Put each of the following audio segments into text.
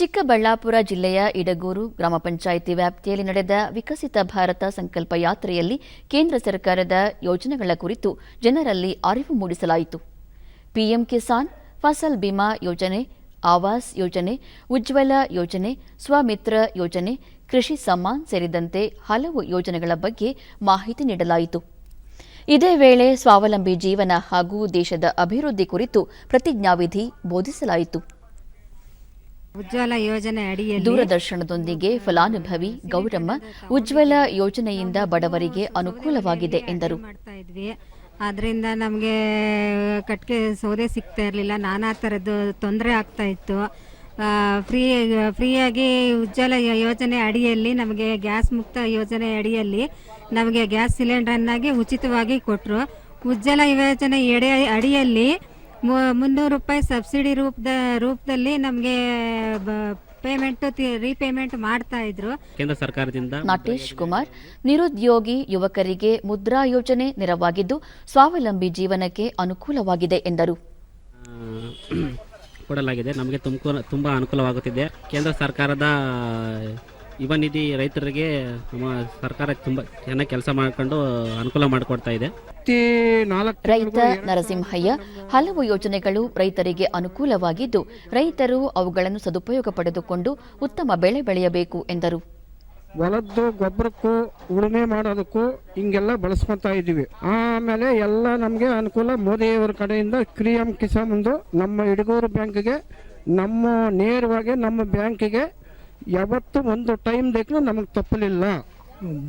ಚಿಕ್ಕಬಳ್ಳಾಪುರ ಜಿಲ್ಲೆಯ ಇಡಗೂರು ಗ್ರಾಮ ಪಂಚಾಯಿತಿ ವ್ಯಾಪ್ತಿಯಲ್ಲಿ ನಡೆದ ವಿಕಸಿತ ಭಾರತ ಸಂಕಲ್ಪ ಯಾತ್ರೆಯಲ್ಲಿ ಕೇಂದ್ರ ಸರ್ಕಾರದ ಯೋಜನೆಗಳ ಕುರಿತು ಜನರಲ್ಲಿ ಅರಿವು ಮೂಡಿಸಲಾಯಿತು. ಪಿಎಂ ಕಿಸಾನ್ ಫಸಲ್ ಬಿಮಾ ಯೋಜನೆ, ಆವಾಸ್ ಯೋಜನೆ, ಉಜ್ವಲ ಯೋಜನೆ, ಸ್ವಮಿತ್ರ ಯೋಜನೆ, ಕೃಷಿ ಸಮ್ಮಾನ್ ಸೇರಿದಂತೆ ಹಲವು ಯೋಜನೆಗಳ ಬಗ್ಗೆ ಮಾಹಿತಿ ನೀಡಲಾಯಿತು. ಇದೇ ವೇಳೆ ಸ್ವಾವಲಂಬಿ ಜೀವನ ಹಾಗೂ ದೇಶದ ಅಭಿವೃದ್ಧಿ ಕುರಿತು ಪ್ರತಿಜ್ಞಾವಿಧಿ ಬೋಧಿಸಲಾಯಿತು. ಉಜ್ವಲ ಯೋಜನೆ ಅಡಿಯಲ್ಲಿ ದೂರದರ್ಶನದೊಂದಿಗೆ ಫಲಾನುಭವಿ ಗೌರಮ್ಮ ಉಜ್ವಲ ಯೋಜನೆಯಿಂದ ಬಡವರಿಗೆ ಅನುಕೂಲವಾಗಿದೆ ಎಂದರು. ಅದರಿಂದ ನಮಗೆ ಕಟ್ಟಿಗೆ ಸೌದೆ ಸಿಗ್ತಾ ಇರಲಿಲ್ಲ. ನಾನಾ ಥರದ್ದು ತೊಂದರೆ ಆಗ್ತಾ ಇತ್ತು. ಫ್ರೀ ಫ್ರೀಯಾಗಿ ಉಜ್ವಲ ಯೋಜನೆ ಅಡಿಯಲ್ಲಿ ನಮಗೆ ಗ್ಯಾಸ್ ಮುಕ್ತ ಯೋಜನೆ ಅಡಿಯಲ್ಲಿ ನಮಗೆ ಗ್ಯಾಸ್ ಸಿಲಿಂಡರ್ನಾಗಿ ಉಚಿತವಾಗಿ ಕೊಟ್ಟರು ಉಜ್ವಲ ಯೋಜನೆ ಎಡೆ ಅಡಿಯಲ್ಲಿ ಮುನ್ನೂರು ರೂಪಾಯಿ ಸಬ್ಸಿಡಿ ರೂಪದ ರೂಪದಲ್ಲಿ ನಮಗೆ ಪೇಮೆಂಟ್ ರೀಪೇಮೆಂಟ್ ಮಾಡ್ತಾ ಇದ್ರು. ಕೇಂದ್ರ ಸರ್ಕಾರದಿಂದ ನಟೇಶ್ ಕುಮಾರ್ ನಿರುದ್ಯೋಗಿ ಯುವಕರಿಗೆ ಮುದ್ರಾ ಯೋಜನೆ ನೆರವಾಗಿದ್ದು ಸ್ವಾವಲಂಬಿ ಜೀವನಕ್ಕೆ ಅನುಕೂಲವಾಗಿದೆ ಎಂದರು. ಕೊಡಲಾಗಿದೆ. ನಮಗೆ ತುಮಕೂರು ತುಂಬ ಅನುಕೂಲವಾಗುತ್ತಿದೆ. ಕೇಂದ್ರ ಸರ್ಕಾರದ ಯುವ ನಿಧಿ ರೈತರಿಗೆ ನಮ್ಮ ಸರ್ಕಾರ ತುಂಬ ಚೆನ್ನಾಗಿ ಕೆಲಸ ಮಾಡ್ಕೊಂಡು ಅನುಕೂಲ ಮಾಡಿಕೊಡ್ತಾ ಇದೆ. ರೈತ ನರಸಿಂಹಯ್ಯ ಹಲವು ಯೋಜನೆಗಳು ರೈತರಿಗೆ ಅನುಕೂಲವಾಗಿದ್ದು ರೈತರು ಅವುಗಳನ್ನು ಸದುಪಯೋಗ ಪಡೆದುಕೊಂಡು ಉತ್ತಮ ಬೆಳೆ ಬೆಳೆಯಬೇಕು ಎಂದರು. ಹೊಲದ್ದು ಗೊಬ್ಬರಕ್ಕೂ ಉಳುಮೆ ಮಾಡೋದಕ್ಕೂ ಹಿಂಗೆಲ್ಲ ಬಳಸ್ಕೊತಾ ಇದ್ದೀವಿ. ಆಮೇಲೆ ಎಲ್ಲ ನಮಗೆ ಅನುಕೂಲ ಮೋದಿಯವರ ಕಡೆಯಿಂದ ಕ್ರಿಯಂ ಕಿಸಾನ್ ಒಂದು ನಮ್ಮ ಇಡಗೂರು ಬ್ಯಾಂಕ್ಗೆ ನಮ್ಮ ನೇರವಾಗಿ ನಮ್ಮ ಬ್ಯಾಂಕಿಗೆ ಯಾವತ್ತು ಒಂದು ಟೈಮ್ ಬೇಕು ನಮಗೆ ತಪ್ಪಲಿಲ್ಲ.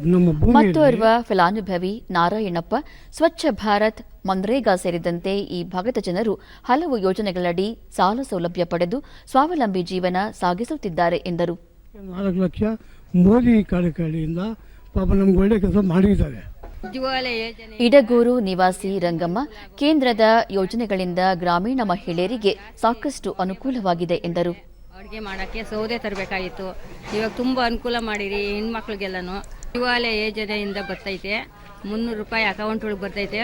ನಮ್ಮ ಮತ್ತೋರ್ವ ಫಲಾನುಭವಿ ನಾರಾಯಣಪ್ಪ ಸ್ವಚ್ಛ ಭಾರತ್ ಮನ್ರೇಗಾ ಸೇರಿದಂತೆ ಈ ಭಾಗದ ಜನರು ಹಲವು ಯೋಜನೆಗಳಡಿ ಸಾಲ ಸೌಲಭ್ಯ ಪಡೆದು ಸ್ವಾವಲಂಬಿ ಜೀವನ ಸಾಗಿಸುತ್ತಿದ್ದಾರೆ ಎಂದರು. ನಾಲ್ಕು ಲಕ್ಷ ಮೋದಿ ಕಾರ್ಯಕ್ರಮದಿಂದ ಪಾಪ ನಮ್ಗೆ ಒಳ್ಳೆ ಕೆಲಸ ಮಾಡಿದ್ದಾರೆ. ಇಡಗೂರು ನಿವಾಸಿ ರಂಗಮ್ಮ ಕೇಂದ್ರದ ಯೋಜನೆಗಳಿಂದ ಗ್ರಾಮೀಣ ಮಹಿಳೆಯರಿಗೆ ಸಾಕಷ್ಟು ಅನುಕೂಲವಾಗಿದೆ ಎಂದರು. ಅಡುಗೆ ಮಾಡೋಕ್ಕೆ ಸೌದೆ ತರಬೇಕಾಗಿತ್ತು. ಇವಾಗ ತುಂಬ ಅನುಕೂಲ ಮಾಡಿರಿ ಹೆಣ್ಮಕ್ಳಿಗೆಲ್ಲನೂ. ಶಿವಾಲಯ ಯೋಜನೆಯಿಂದ ಬರ್ತೈತೆ. ಮುನ್ನೂರು ರೂಪಾಯಿ ಅಕೌಂಟ್ ಒಳಗೆ ಬರ್ತೈತೆ.